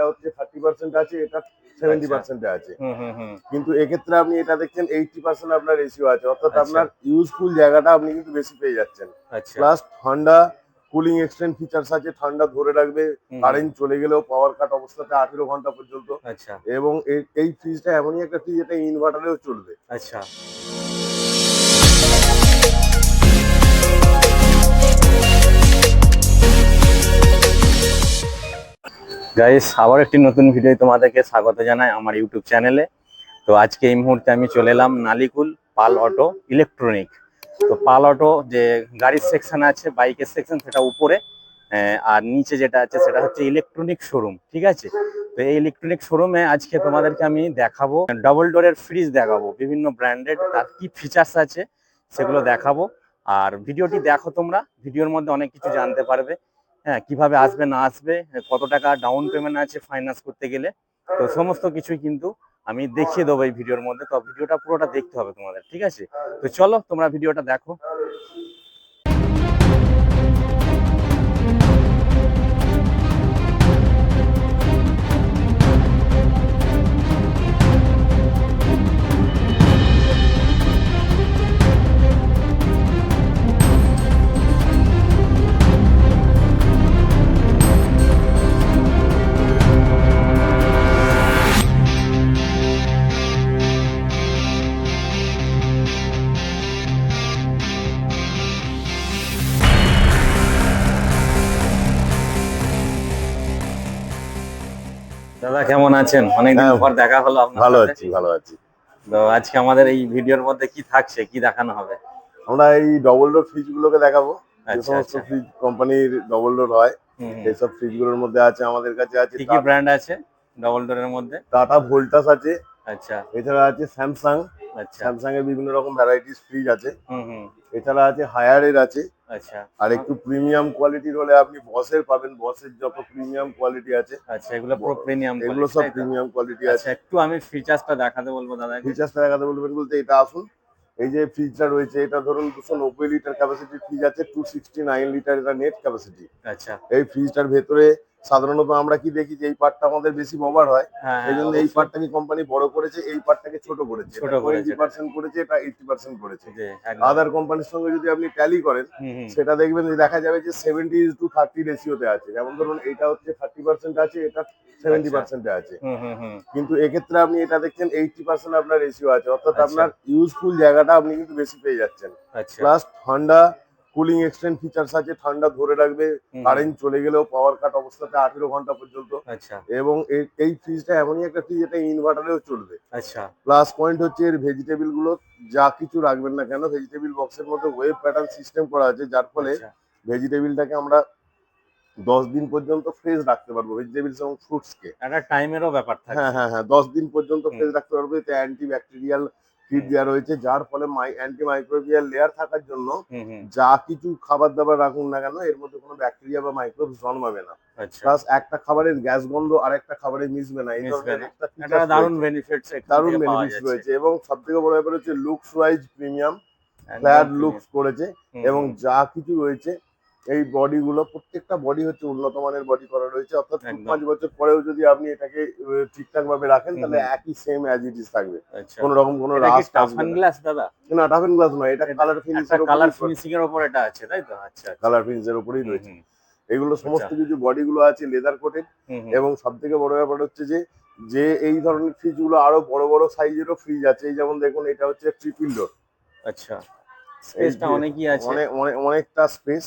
এটা হচ্ছে thirty percent আছে এটা সেভেন্টি। পার্সেন্টে আছে। কিন্তু এক্ষেত্রে আপনি এটা দেখছেন এইটটি পার্সেন্ট আপনার রেশিও আছে। অর্থাৎ আচ্ছা। আপনার ইউজফুল জায়গাটা আপনি কিন্তু বেশি পেয়ে যাচ্ছেন। প্লাস ঠান্ডা কুলিং এক্সটেন্ড ফিচার্স আছে ঠান্ডা ধরে রাখবে কারেন্ট চলে গেলেও পাওয়ার কাট অবস্থাতে আঠেরো ঘণ্টা পর্যন্ত। আচ্ছা। এবং এই- এই ফ্রিজটা এমনই একটা ফ্রিজ এটা ইনভার্টারেও চলবে। আচ্ছা। গাইস আবার একটি নতুন ভিডিও তোমাদেরকে স্বাগত জানাই আমার ইউটিউব চ্যানেলে তো আজকে এই মুহূর্তে আমি চলে এলাম নালিকুল পাল অটো ইলেকট্রনিক তো পাল অটো যে গাড়ির সেকশন আছে বাইকের সেকশন সেটা উপরে আর নিচে যেটা আছে, সেটা হচ্ছে ইলেকট্রনিক শোরুম ঠিক আছে? তো এই ইলেকট্রনিক শোরুমে আজকে তোমাদেরকে আমি দেখাবো ডাবল ডোরের ফ্রিজ দেখাবো, বিভিন্ন ব্র্যান্ডেড তার কি ফিচার্স আছে, সেগুলো দেখাবো। আর ভিডিওটি দেখো তোমরা ভিডিওর মধ্যে অনেক কিছু জানতে পারবে। হ্যাঁ কীভাবে আসবে, না আসবে, কত টাকা ডাউন পেমেন্ট আছে ফাইন্যান্স করতে গেলে, তো সমস্ত কিছুই কিন্তু আমি দেখিয়ে দেবো এই ভিডিওর মধ্যে। তো ভিডিওটা পুরোটা দেখতে হবে তোমাদের, ঠিক আছে? তো চলো তোমরা ভিডিওটা দেখো। দাদা কেমন আছেন? অনেকদিন হ্যাঁ, পর দেখা হলো আপনার ভালো আছি ভালো আছি। তো আজকে আমাদের এই ভিডিওর মধ্যে কি থাকছে কি দেখানো হবে? আমরা এই ডবল ডোর ফ্রিজ গুলোকে দেখাবো। যে আচ্ছা সমস্ত ফ্রিজ কোম্পানির ডবল ডোর হয় হুম, সব ফ্রিজগুলোর মধ্যে আছে আমাদের কাছে আছে কি কি ব্র্যান্ড আছে ডবল ডোরের মধ্যে? টাটা ভোল্টাস আছে। আচ্ছা। এছাড়া আছে স্যামসাং। আচ্ছা। স্যামসাং এর বিভিন্ন রকম ভ্যারাইটিস ফ্রিজ আছে। হুম হুম। এছাড়া আছে হায়ারের আছে। আচ্ছা। আর একটু প্রিমিয়াম কোয়ালিটির হলে আপনি বসের পাবেন। বসের যত প্রিমিয়াম কোয়ালিটি আছে। আচ্ছা এগুলো পুরো প্রিমিয়াম এগুলো সব প্রিমিয়াম কোয়ালিটি আছে। আচ্ছা একটু আমি ফিচার্সটা দেখাতে বলব দাদাকে। ফিচার্সটা দেখাতে বলবেন বলতে এটা আসুন। এই যে ফ্রিজটা রয়েছে এটা ধরুন দুশো নব্বই লিটার ক্যাপাসিটি ফ্রিজ আছে। টু সিক্সটি নাইন লিটার এটা নেট ক্যাপাসিটি আচ্ছা। এই ফ্রিজটার ভেতরে সাধারণত আমরা কি দেখি যে এই পার্টটা আমাদের বেশি ব্যবহার হয় হ্যাঁ এই জন্য এই পার্টটাকে কোম্পানি বড় করেছে এই পার্টটাকে ছোট করেছে টোয়েন্টি এটা। পার্সেন্ট করেছে এটা এইটি পার্সেন্ট করেছে। আদার কোম্পানির সঙ্গে যদি আপনি ট্যালি করেন। সেটা দেখবেন দেখা যাবে যে সেভেন্টি টু থার্টি রেশিওতে আছে যেমন ধরুন এটা হচ্ছে থার্টি পার্সেন্ট আছে এটা সেভেন্টি আচ্ছা। পার্সেন্টে আছে। কিন্তু এক্ষেত্রে আপনি এটা দেখছেন এইটি পার্সেন্ট আপনার রেশিও আছে অর্থাৎ আচ্ছা। আপনার ইউজফুল জায়গাটা আপনি কিন্তু বেশি পেয়ে যাচ্ছেন আচ্ছা প্লাস ঠান্ডা কুলিং এক্সটেন্ড ফিচার্স আছে ঠান্ডা ধরে রাখবে কারেন্ট চলে গেলেও পাওয়ার কাট অবস্থাতে আঠেরো ঘণ্টা পর্যন্ত। আচ্ছা। এবং এই- ফ্রিজটা এমনই একটা ফ্রিজ এটা ইনভার্টারেও চলবে। আচ্ছা। প্লাস পয়েন্ট হচ্ছে এর ভেজিটেবলগুলো যা কিছু রাখবেন না কেন ভেজিটেবল বক্সের মধ্যে ওয়েব প্যাটার্ন সিস্টেম করা আছে যার ফলে আচ্ছা, ভেজিটেবলটাকে আমরা দশ দিন পর্যন্ত ফ্রেশ রাখতে পারব ভেজিটেবলস এবং ফ্রুটসকে একটা টাইমেরও ব্যাপার থাকে। হ্যাঁ হ্যাঁ হ্যাঁ দশ দিন পর্যন্ত ফ্রেশ রাখতে পারব এতে অ্যান্টি ব্যাকটেরিয়াল ফিড দেওয়া রয়েছে যার ফলে মাই অ্যান্টি মাইক্রোবিয়াল লেয়ার থাকার জন্য। যা কিছু খাবার দাবার রাখুন না কেন এর মধ্যে কোনো ব্যাকটেরিয়া বা মাইক্রোবস জন্মাবে না আচ্ছা প্লাস একটা খাবারের গ্যাস গন্ধ আর একটা খাবারে মিশবে না এই ধরনের। একটা। বেনিফিটস দারুণ বেনিফিটস রয়েছে এবং সব থেকে বড় ব্যাপার হচ্ছে looks wise premium flat looks করেছে এবং যা কিছু রয়েছে এই বডি গুলো প্রত্যেকটা বডি হচ্ছে উন্নত মানের বডি করা রয়েছে। অর্থাৎ পাঁচ বছর পরেও যদি আপনি এটাকে ঠিকঠাক ভাবে রাখেন তাহলে একই সেম অ্যাজ ইট ইজ থাকবে। আচ্ছা। কোনো রকম কোনো রাস টাফ অ্যান্ড গ্লাস দাদা? না টাফেন গ্লাস নয় এটা কালার ফিনিশের কালার ফিনিশিং এর উপর এটা আছে তাই তো? আচ্ছা। কালার ফিনিশের উপরেই হুম, রয়েছে। এগুলো সমস্ত আচ্ছা। কিছু বডি গুলো আছে লেদার কোটেড। এবং সব থেকে বড় ব্যাপার হচ্ছে যে যে এই ধরনের ফ্রিজগুলো আরও বড় বড় সাইজেরও ফ্রিজ আছে এই যেমন দেখুন এটা হচ্ছে ট্রিপল ডোর আচ্ছা। স্পেসটা অনেকই আছে। অনেক অনেকটা স্পেস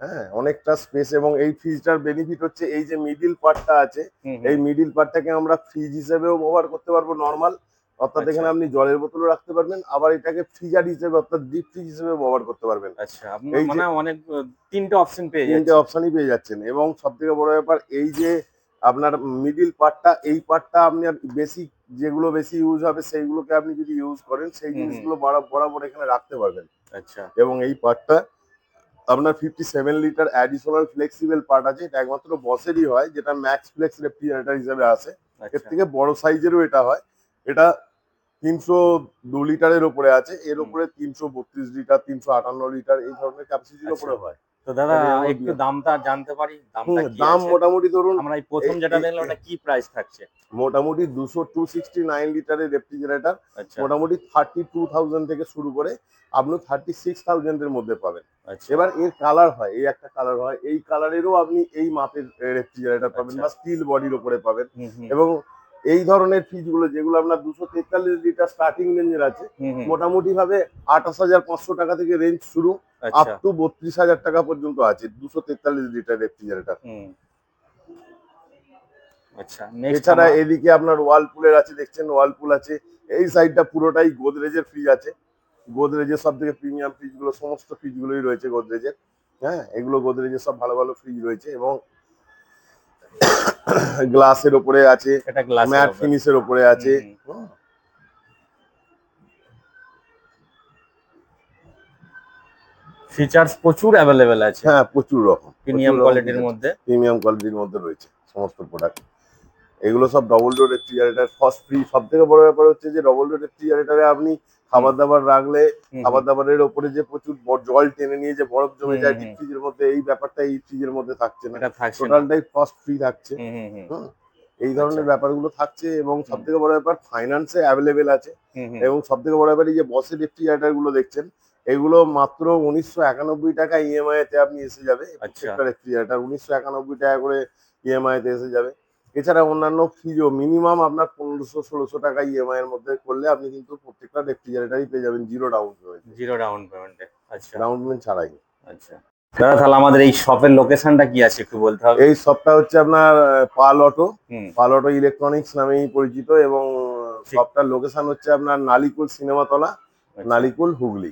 হ্যাঁ অনেকটা স্পেস এবং এই ফ্রিজটার বেনিফিট হচ্ছে এই যে মিডিল পার্টটা আছে। এই মিডিল পার্টটাকে আমরা ফ্রিজ হিসেবেও ব্যবহার করতে পারব নর্মাল অর্থাৎ আচ্ছা। এখানে আপনি জলের বোতলও রাখতে পারবেন আবার এটাকে ফ্রিজার হিসেবে অর্থাৎ ডিপ ফ্রিজ হিসেবে ব্যবহার করতে পারবেন আচ্ছা মানে অনেক তিনটে অপশন পেয়ে তিনটে অপশনই পেয়ে যাচ্ছেন এবং সব থেকে বড় ব্যাপার এই যে আপনার মিডিল পার্টটা এই পার্টটা আপনি বেশি যেগুলো বেশি ইউজ হবে সেইগুলোকে আপনি যদি ইউজ করেন সেই। জিনিসগুলো বরা- বরাবর এখানে রাখতে পারবেন আচ্ছা এবং এই পার্টটা আপনার fifty seven litre additional flexible part আছে এটা একমাত্র বসেরই হয় যেটা ম্যাক্স ফ্লেক্স রেফ্রিজারেটার হিসেবে আছে। এর আচ্ছা থেকে বড় সাইজেরও এটা হয়। এটা তিনশো দু লিটারের ওপরে আছে এর ওপরে উপরে তিনশো বত্রিশ লিটার তিনশো আটান্ন লিটার এই ধরনের ক্যাপাসিটির আচ্ছা। ওপরে হয়। তো দাদা একটু দামটা জানতে পারি দামটা দাম মোটামুটি ধরুন আমরা এই প্রথম যেটা দেখলাম ওটা কি প্রাইস থাকছে? মোটামুটি দুশো টু সিক্সটি নাইন লিটারের রেফ্রিজারেটর মোটামুটি থার্টি টু থাউজেন্ড থেকে শুরু করে আপনি থার্টি সিক্স থাউজেন্ডের মধ্যে পাবেন। আচ্ছা। এবার এর কালার হয় এই একটা কালার হয় এই কালারেরও আপনি এই মাপের রেফ্রিজারেটর পাবেন আচ্ছা। বা স্টিল বডির ওপরে পাবেন। এবং এই ধরনের ফ্রিজগুলো যেগুলো আপনার দুশো তেতাল্লিশ লিটার স্টার্টিং রেঞ্জের আছে মোটামুটি ভাবে আঠাশ হাজার পাঁচশো টাকা থেকে রেঞ্জ শুরু আপ আচ্ছা টু বত্রিশ হাজার টাকা পর্যন্ত আছে দুশো তেতাল্লিশ লিটার রেফ্রিজারেটর। আচ্ছা এছাড়া এদিকে আপনার ওয়ালপুলের আছে দেখছেন ওয়ালপুল আছে এই সাইডটা পুরোটাই গোদরেজের ফ্রিজ আছে। গোদরেজের সব থেকে প্রিমিয়াম ফ্রিজগুলো সমস্ত ফ্রিজ গুলোই রয়েছে গোদরেজের। হ্যাঁ এগুলো গোদরেজের সব ভালো ভালো ফ্রিজ রয়েছে এবং গ্লাসের উপরে আছে এটা গ্লাস ম্যাট ফিনিশের ওপরে আছে। ফিচার্স প্রচুর অ্যাভেলেবেল আছে। হ্যাঁ প্রচুর রকম। প্রিমিয়াম কোয়ালিটির মধ্যে। প্রিমিয়াম কোয়ালিটির মধ্যে রয়েছে সমস্ত প্রোডাক্ট এগুলো সব double door refrigerator frost free সব থেকে বড় ব্যাপার হচ্ছে যে ডবল ডোর রেফ্রিজারেটরে আপনি খাবার দাবার রাখলে খাবার দাবারের ওপরে যে প্রচুর জল টেনে নিয়ে যে বরফ জমে যায়। ডিপ ফ্রিজের মধ্যে এই ব্যাপারটা এই ফ্রিজের মধ্যে থাকছে না। টোটালটাই ফার্স্ট ফ্রি থাকছে। এই ধরনের আচ্ছা। ব্যাপারগুলো থাকছে এবং সব থেকে বড় ব্যাপার ফাইন্যান্সে অ্যাভেলেবেল আছে। এবং সব থেকে বড় ব্যাপার এই যে বসের রেফ্রিজারেটরগুলো দেখছেন এগুলো মাত্র উনিশশো একানব্বই টাকা ইএমআই তে আপনি এসে যাবে আচ্ছা। প্রত্যেকটা উনিশশো একানব্বই টাকা করে ইএমআই তে এসে যাবে এছাড়া অন্যান্য ফ্রিজও মিনিমাম আপনার পনেরোশো ষোলোশো টাকা ইএমআই এর মধ্যে করলে আপনি কিন্তু প্রত্যেকটা রেফ্রিজারেটরই পেয়ে যাবেন zero down payment zero down পেমেন্টে আচ্ছা। ডাউন পেমেন্ট ছাড়াই। আচ্ছা। দাদা তাহলে আমাদের এই শপের লোকেশনটা কি আছে একটু বলতে হবে? এই শপটা হচ্ছে আপনার Pal auto Pal auto electronics নামেই পরিচিত এবং শপটার লোকেশন হচ্ছে আপনার নালিকুল সিনেমাতলা আচ্ছা, নালিকুল হুগলি।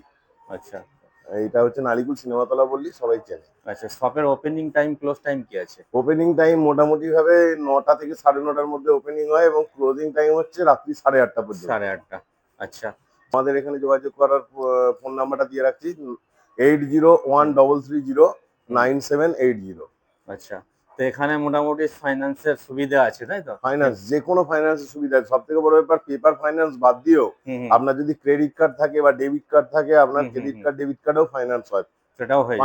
আচ্ছা। এইটা হচ্ছে নালিকুল সিনেমাতলা বললি সবাই চেনে। আচ্ছা শপের ওপেনিং টাইম ক্লোজ টাইম কি আছে? ওপেনিং টাইম মোটামুটি ভাবে নটা থেকে সাড়ে নটার মধ্যে ওপেনিং হয় এবং ক্লোজিং টাইম হচ্ছে রাত্রি সাড়ে আটটা পর্যন্ত। সাড়ে আটটা আচ্ছা। আমাদের এখানে যোগাযোগ করার ফোন নাম্বারটা দিয়ে রাখছি eight zero one double three zero nine seven eight zero আচ্ছা। তো এখানে মোটামুটি ফাইন্যান্সের সুবিধা আছে তাই তো? ফাইন্যান্স যে কোনো ফাইন্যান্সের সুবিধা সব থেকে বড় ব্যাপার পেপার ফাইন্যান্স বাদ দিয়েও আপনার যদি ক্রেডিট কার্ড থাকে বা ডেবিট কার্ড থাকে আপনার ক্রেডিট কার্ড ডেবিট কার্ডেও ফাইন্যান্স হয়। সেটাও হয়ে?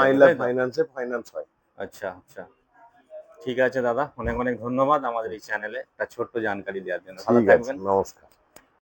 ফাইন্যান্সে ফাইন্যান্স হয়। আচ্ছা আচ্ছা। ঠিক আছে দাদা অনেক অনেক ধন্যবাদ আমাদের এই চ্যানেলে একটা ছোট্ট জানকারি দেওয়ার জন্য। ভালো থাকবেন। নমস্কার।